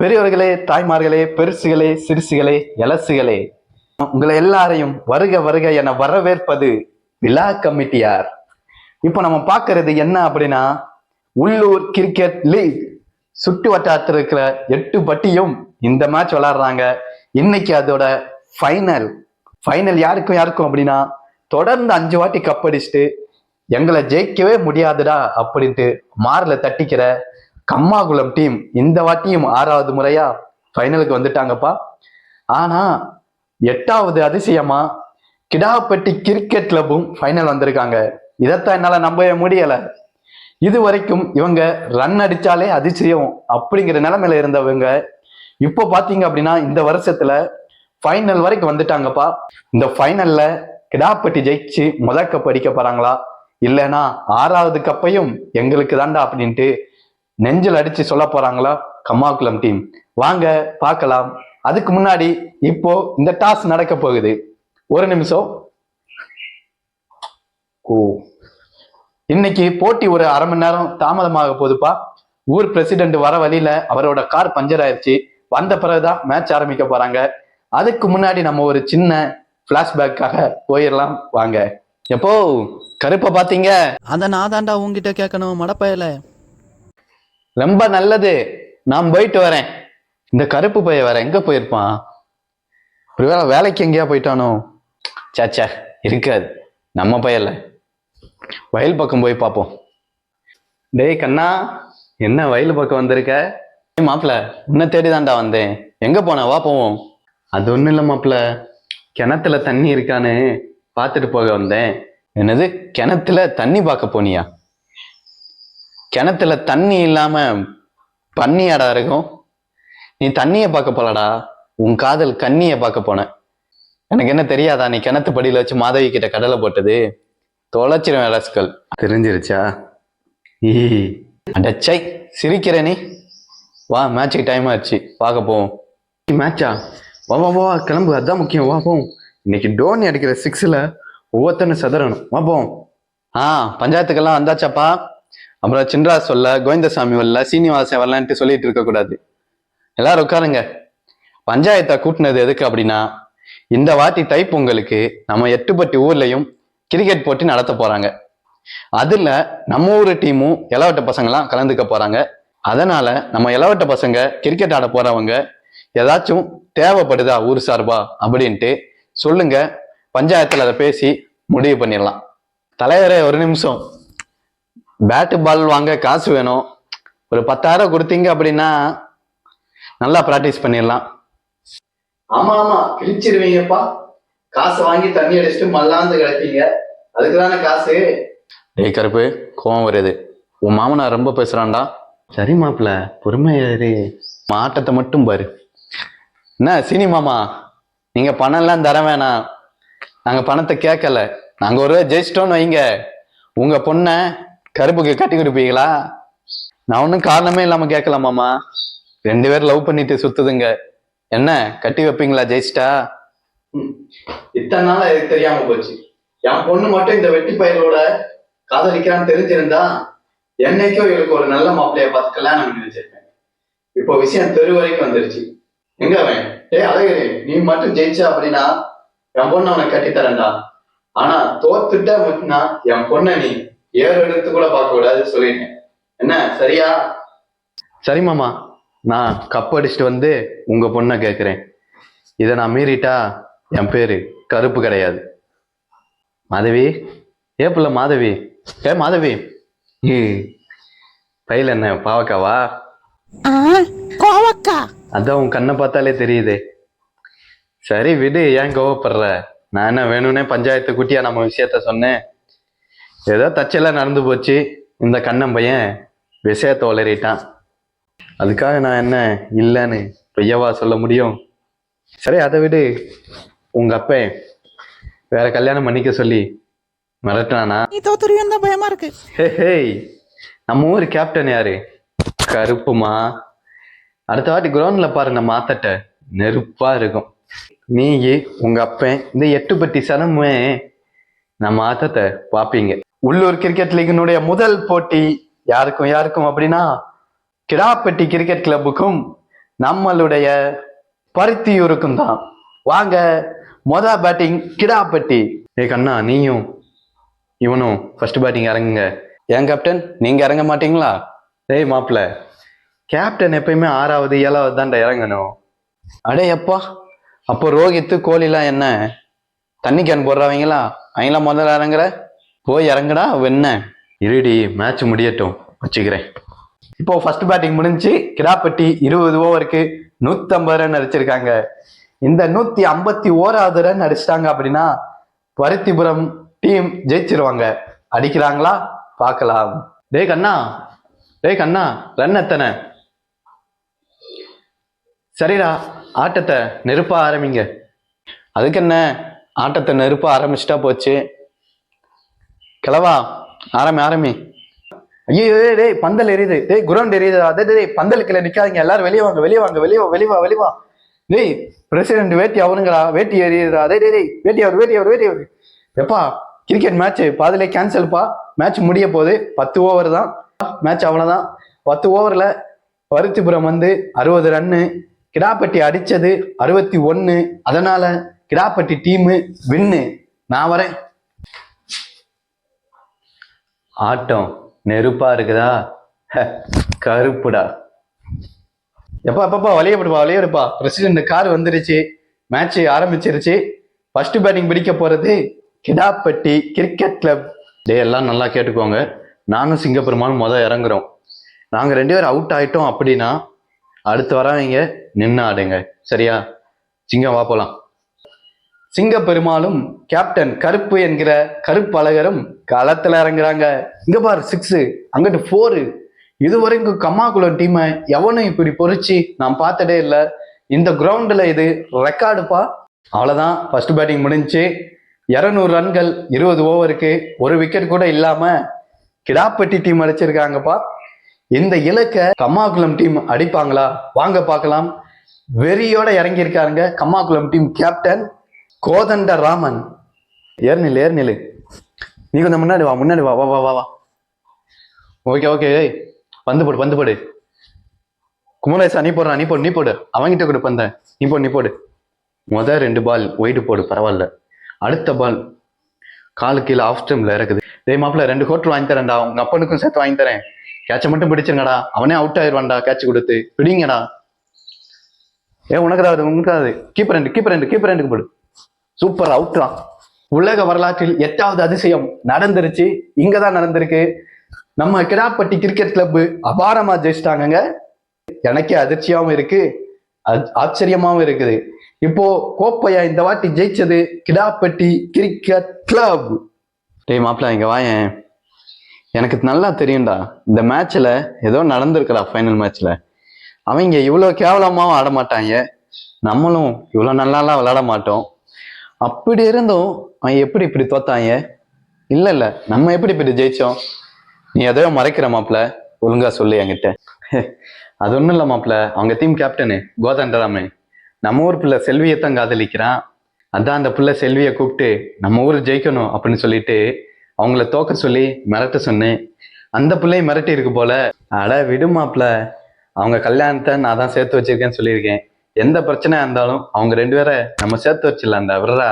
பெரியவர்களே தாய்மார்களே பெருசுகளே சிறுசுகளே எலசுகளே. உங்களை எல்லாரையும் வருக வருக என வரவேற்பது விழா கமிட்டியார் இப்போ நம்ம பார்க்கறது என்ன அப்படின்னா உள்ளூர் கிரிக்கெட் லீக் சுட்டு வட்டாரத்தில் இருக்கிற எட்டு பட்டியும் இந்த மேட்ச் விளாடுறாங்க இன்னைக்கு அதோட ஃபைனல் ஃபைனல் யாருக்கும் யாருக்கும் அப்படின்னா தொடர்ந்து அஞ்சு வாட்டி கப் அடிச்சுட்டு எங்களை ஜெயிக்கவே முடியாதுடா அப்படின்ட்டு மாரில் தட்டிக்கிற கம்மாகுளம் டீம் இந்த வாட்டியும் ஆறாவது முறையா ஃபைனலுக்கு வந்துட்டாங்கப்பா. ஆனா எட்டாவது அதிசயமா கிடாப்பட்டி கிரிக்கெட் கிளப்பும் ஃபைனல் வந்திருக்காங்க. இதைத்தான் என்னால் நம்பவே முடியல. இது வரைக்கும் இவங்க ரன் அடிச்சாலே அதிசயம் அப்படிங்கிற நிலைமையில இருந்தவங்க இப்போ பாத்தீங்க அப்படின்னா இந்த வருஷத்துல ஃபைனல் வரைக்கும் வந்துட்டாங்கப்பா. இந்த ஃபைனல்ல கிடாப்பட்டி ஜெயிச்சு முத கப் அடிக்க போறாங்களா? இல்லைன்னா ஆறாவது கப்பையும் எங்களுக்கு தாண்டா அப்படின்ட்டு நெஞ்சில் அடிச்சு சொல்ல போறாங்களா? கம்மாக்குளம் டீம் வாங்க பார்க்கலாம். அதுக்கு முன்னாடி இப்போ இந்த டாஸ் நடக்க போகுது. ஒரு நிமிஷம். ஓ. இன்னைக்கு போட்டி ஒரு அரை மணி நேரம் தாமதமாக போகுதுப்பா. ஊர் பிரசிடென்ட் வர வழியில அவரோட கார் பஞ்சர் ஆயிடுச்சு வந்த பிறகுதான் மேட்ச் ஆரம்பிக்க போறாங்க. அதுக்கு முன்னாடி நம்ம ஒரு சின்ன பிளாஷ்பேக்காக போயிடலாம் வாங்க. எப்போ? கருப்பை பாத்தீங்க அத நான் தாண்டா உங்ககிட்ட கேட்கணும் மடப்பையில. ரொம்ப நல்லது. நான் போயிட்டு வரேன். இந்த கருப்பு பைய வேற எங்க போயிருப்பான்? ஒருவேளை வேலைக்கு எங்கேயா போயிட்டானோ? சாச்சா இருக்காது. நம்ம பையல வயல் பக்கம் போய் பார்ப்போம். டேய் கண்ணா என்ன வயல் பக்கம் வந்திருக்க? ஏய் மாப்பிள உன்னை தேடிதான்டா வந்தேன். எங்க போன? வா போவோம். அது ஒண்ணும் இல்லை மாப்பிள கிணத்துல தண்ணி இருக்கான்னு பார்த்துட்டு போக வந்தேன். என்னது கிணத்துல தண்ணி பார்க்க போனியா? கிணத்துல தண்ணி இல்லாம பன்னியாடா இருக்கும்? நீ தண்ணிய பார்க்க போலடா. உன் காதல் கண்ணிய பார்க்க போன எனக்கு என்ன தெரியாதா? நீ கிணத்து படியில வச்சு மாதவி கிட்ட கடலை போட்டது. தொலைச்சிரும் ரஸ்கல் தெரிஞ்சிருச்சா? அடச்சை சிரிக்கிற நீ. வா மேட்சுக்கு டைம் ஆச்சு. பார்க்க போவோம். மேட்சா வா வா வா கிளம்பு. அதான் முக்கியம். வா போவோம். இன்னைக்கு டோனி அடிக்கிற சிக்ஸில் ஒவ்வொருத்தனும் செதறணும். வா போவோம். ஆ பஞ்சாயத்துக்கெல்லாம் வந்தாச்சாப்பா? அப்புறம் சின்ராஸ் சொல்ல கோவிந்தசாமி வரல சீனிவாசன் வரலான்ட்டு சொல்லிட்டு இருக்கக்கூடாது எல்லாரும் உட்காருங்க. பஞ்சாயத்தை கூட்டினது எதுக்கு அப்படின்னா இந்த வாட்டி தைப்பொங்கலுக்கு நம்ம எட்டுப்பட்டி ஊர்லயும் கிரிக்கெட் போட்டி நடத்த போறாங்க. அதுல நம்ம ஊர் டீமும் இளவட்ட பசங்களாம் கலந்துக்க போறாங்க. அதனால நம்ம இளவட்ட பசங்க கிரிக்கெட் ஆட போறவங்க ஏதாச்சும் தேவைப்படுதா ஊர் சார்பா அப்படின்ட்டு சொல்லுங்க. பஞ்சாயத்துல அதை பேசி முடிவு பண்ணிடலாம். தலைவரே ஒரு நிமிஷம். பேட்டு பால் வாங்க காசு வேணும். ஒரு பத்தாயிரம் கொடுத்தீங்க அப்படின்னா நல்லா ப்ராக்டிஸ் பண்ணிடலாம். ஆமா ஆமா. கிழிச்சிருவீங்கப்பா காசு வாங்கி தண்ணி அடிச்சுட்டு மல்லாந்து கிடப்பீங்க. அதுக்கு தானே காசு? ஏய் கருப்பு. கோவம் வருது. உன் மாமனார் ரொம்ப பேசுறான்டா. சரி மாப்பிள பொறுமையாரு ஆட்டத்தை மட்டும் பாரு. என்ன சீனி மாமா? நீங்க பணம் எல்லாம் தர வேணாம். நாங்க பணத்தை கேட்கல. நாங்க ஒரு ஜெயிச்சிட்டோம்னு வைங்க. உங்க பொண்ணை கருப்புக்கு கட்டி கொடுப்பீங்களா? நான் ஒன்றும் காரணமே இல்லாமல் கேட்கலாமாமா ரெண்டு பேரும் லவ் பண்ணிட்டு சுத்துதுங்க. என்ன கட்டி வைப்பீங்களா ஜெயிச்சிட்டா? இத்தனை நாள் எனக்கு தெரியாம போச்சு. என் பொண்ணு மட்டும் இந்த வெட்டி பயிரோட காதலிக்கிறான்னு தெரிஞ்சிருந்தா என்னைக்கோ இவளுக்கு ஒரு நல்ல மாப்பிள்ளைய பார்த்து கல்யாணம் பண்ணி வச்சிருப்பேன் இப்போ விஷயம் தெரு வரைக்கும் வந்துருச்சு. எங்க அவன்? டேய் அழகிரி நீ மட்டும் ஜெயிச்ச அப்படின்னா என் பொண்ணு அவனை கட்டி தரேன்டா ஆனா தோத்துட்டா மட்டும்னா என் பொண்ணை நீ ஏறு எடுத்து கூட பார்க்க கூடாது சொல்லிட்டேன். என்ன சரியா? சரி மாமா நான் கப் அடிச்சுட்டு வந்து உங்க பொண்ணை கேட்குறேன் இதை நான் மீறிட்டா என் பேரு கருப்பு கிடையாது. மாதவி ஏ புள்ள மாதவி? ஏ மாதவி? பையில என்ன பாவக்காவா? ஆ கோவக்கா. அதான் உன் கண்ணை பார்த்தாலே தெரியுதே. சரி விடு ஏன் கோவப்படுற? நான் என்ன வேணும்னே பஞ்சாயத்து குட்டியா நம்ம விஷயத்த சொன்னேன். ஏதோ தச்செல்லாம் நடந்து போச்சு. இந்த கண்ணன் பையன் விஷயத்த வளரிட்டான். அதுக்காக நான் என்ன இல்லைன்னு பொய்யவா சொல்ல முடியும்? சரி அதை விடு. உங்க அப்பன் வேற கல்யாணம் பண்ணிக்க சொல்லி மிரட்டானா நீ தோத்துருவேன் தான் பயமா இருக்கு. ஹேய் நம்ம ஊர் கேப்டன் யாரு? கருப்புமா? அடுத்த வாட்டி கிரவுண்ட்ல பாரு நம்ம ஆத்தட்ட நெருப்பா இருக்கும். நீங்க உங்க அப்பன் இந்த எட்டுப்பட்டி சனமே நம்ம ஆத்தத்தை பாப்பீங்க. உள்ளூர் கிரிக்கெட் லீகினுடைய முதல் போட்டி யாருக்கும் யாருக்கும் அப்படின்னா கிடாப்பட்டி கிரிக்கெட் கிளப்புக்கும் நம்மளுடைய பருத்தியூருக்கும் தான். வாங்க மொத பேட்டிங் கிடாப்பட்டி. ஏ கண்ணா நீயும் இவனும் ஃபர்ஸ்ட் பேட்டிங் இறங்குங்க. ஏன் கேப்டன் நீங்க இறங்க மாட்டீங்களா? டேய் மாப்பிள்ள கேப்டன் எப்பயுமே ஆறாவது ஏழாவது தான்டா இறங்கணும். அடே எப்பா அப்போ ரோஹித்து கோலிலாம் என்ன? தண்ணி கேன் போடுறவங்களா? அவங்களாம் முதல்ல இறங்குற? போய் இறங்குடா வெண்ண இருடி மேட்ச் முடியட்டும் வச்சுக்கிறேன். இப்போ ஃபர்ஸ்ட் பேட்டிங் முடிஞ்சு கிடாப்பட்டி இருபது ஓவருக்கு நூத்தம்பது ரன் அடிச்சிருக்காங்க. இந்த நூத்தி ஐம்பத்தி ஓராவது ரன் அடிச்சிட்டாங்க அப்படின்னா பருத்திபுரம் டீம் ஜெயிச்சிருவாங்க. அடிக்கிறாங்களா? பார்க்கலாம். டே கண்ணா டே கண்ணா ரன் எத்தனை? சரிடா ஆட்டத்தை நெருப்ப ஆரம்பிங்க. அதுக்கு என்ன? ஆட்டத்தை நெருப்ப ஆரம்பிச்சிட்டா போச்சு. கிளவா ஆரம்பி ஆரம்பி. ஐயோ டேய், பந்தல் எரியுது. டேய் குரவுண்ட் எரியுது? அதே டேய் பந்தலுக்குள்ள நிக்காதீங்க. எல்லாரும் வெளியே வாங்க வெளியே வாங்க வெளியே வா வெளியே வா வெளியே வா. டேய் பிரசிடென்ட் வேட்டி அவருங்களா வேட்டி எரியுதுடா அதே டேய் டேய் வேட்டி அவர் வேட்டி அவர் வேட்டி அவர். எப்பா கிரிக்கெட் மேட்ச் பாதிலே கேன்சல்ப்பா மேட்ச் முடிய போகுது. பத்து ஓவர் தான். மேட்ச் அவ்வளோதான் பத்து ஓவர்ல பருத்திபுரம் வந்து அறுபது ரன்னு கிடாப்பட்டி அடிச்சது அறுபத்தி ஒன்னு அதனால கிடாப்பட்டி டீமு வின்னு நான் வரேன். ஆட்டம் நெருப்பா இருக்குதா? கருப்புடா. எப்பா எப்பப்பா வழியப்படுப்பா வழியடுப்பா பிரசிடென்ட் கார் வந்துருச்சு. மேட்ச் ஆரம்பிச்சிருச்சு. ஃபர்ஸ்ட் பேட்டிங் பிடிக்க போறது கிடாப்பட்டி கிரிக்கெட் கிளப் டே எல்லாம் நல்லா கேட்டுக்கோங்க. நானும் சிங்கப்பெருமானும் முத இறங்குறோம். நாங்க ரெண்டு பேரும் அவுட் ஆயிட்டோம் அப்படின்னா அடுத்து வரவங்க நின்று ஆடுங்க சரியா? சிங்கம் வா போலாம். சிங்க பெருமாளும் கேப்டன் கருப்பு என்கிற கருப்பழகரும் களத்துல இறங்குறாங்க. இங்க பாரு சிக்ஸ் அங்கிட்டு ஃபோரு இதுவரைக்கும் கம்மாக்குளம் டீமை எவனும் இப்படி பொறிச்சு நான் பார்த்ததே இல்லை. இந்த கிரவுண்டில் இது ரெக்கார்டுப்பா அவ்வளோதான் ஃபர்ஸ்ட் பேட்டிங் முடிஞ்சு இரநூறு ரன்கள் இருபது ஓவருக்கு ஒரு விக்கெட் கூட இல்லாமல் கிடாப்பட்டி டீம் அடிச்சிருக்காங்கப்பா. இந்த இலக்கை கம்மாக்குளம் டீம் அடிப்பாங்களா? வாங்க பார்க்கலாம். வெறியோட இறங்கியிருக்காருங்க கம்மாக்குளம் டீம் கேப்டன் கோதண்ட ராமன். ஏர்நில் ஏர்நில் நீ கொஞ்சம் முன்னாடி வா முன்னாடி வா வா வா வா வா. ஓகே ஓகே ஏய் பந்து போடு பந்து போடு. குமரேசா நீ போடுறா நீ போடு நீ போடு. அவங்கிட்ட கூட பந்த. நீ போடு நீ போடு. முத ரெண்டு பால் ஒயிட் போடு பரவாயில்ல. அடுத்த பால் காலு கீழே ஆஃப் ஸ்டெம்ல இருக்குது டேய் மாப்பிள்ள ரெண்டு கோட்டர் வாங்கி தரேன்டா. உங்க அப்பனுக்கும் சேர்த்து வாங்கி தரேன். கேட்சை மட்டும் பிடிச்சிருங்கடா. அவனே அவுட் ஆயிடுவான்டா கேட்ச் கொடுத்து. பிடிங்கடா. ஏ உனக்கு தான் உனக்கு தான் கீப்பர் ரெண்டு கீப்பர் ரெண்டு கீப்பர் ரெண்டுக்கு போடு. சூப்பர் அவுட்ரா உலக வரலாற்றில் எட்டாவது அதிசயம் நடந்துருச்சு. இங்க தான் நடந்திருக்கு. நம்ம கிடாப்பட்டி கிரிக்கெட் கிளப் அபாரமா ஜெயிச்சிட்டாங்கங்க. எனக்கே அதிர்ச்சியாவும் இருக்கு. ஆச்சரியமாவும் இருக்குது. இப்போ கோப்பையா இந்த வாட்டி ஜெயிச்சது கிடாப்பட்டி கிரிக்கெட் கிளப் டேய் மாப்பிள்ள இங்க வாயேன். எனக்கு நல்லா தெரியும்டா. இந்த மேட்ச்ல ஏதோ நடந்திருக்குடா ஃபைனல் மேட்ச்ல அவங்க இவ்வளோ கேவலமாகவும் ஆட மாட்டாங்க நம்மளும் இவ்வளோ நல்லாலாம் விளையாட மாட்டோம் அப்படி இருந்தும் அவன் எப்படி இப்படி தோத்தாங்க? இல்ல இல்ல நம்ம எப்படி இப்படி ஜெயிச்சோம்? நீ எதையோ மறைக்கிற மாப்பிள்ள ஒழுங்கா சொல்லு என்கிட்ட. அது ஒண்ணும் இல்ல மாப்பிள்ள அவங்க டீம் கேப்டனு கோதண்டராமே நம்ம ஊர் பிள்ளை செல்வியத்தான் காதலிக்கிறான். அதான் அந்த பிள்ளை செல்வியை கூப்பிட்டு நம்ம ஊர் ஜெயிக்கணும் அப்படின்னு சொல்லிட்டு அவங்கள தோக்க சொல்லி மிரட்ட சொன்னேன். அந்த பிள்ளையை மிரட்டி இருக்கு போல அட விடு மாப்பிள்ள அவங்க கல்யாணத்தை நான் தான் சேர்த்து வச்சிருக்கேன்னு சொல்லியிருக்கேன். எந்த பிரச்சனையா இருந்தாலும் அவங்க ரெண்டு பேரை நம்ம சேர்த்து வச்சிடலாம் அந்த விரரா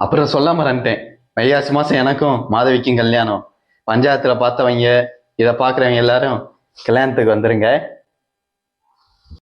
அப்புறம் சொல்லாம மறந்துட்டேன் வைகாசி மாசம் எனக்கும் மாதவிக்கும் கல்யாணம். பஞ்சாயத்துல பார்த்தவங்க இதை பாக்குறவங்க எல்லாரும் கல்யாணத்துக்கு வந்துருங்க.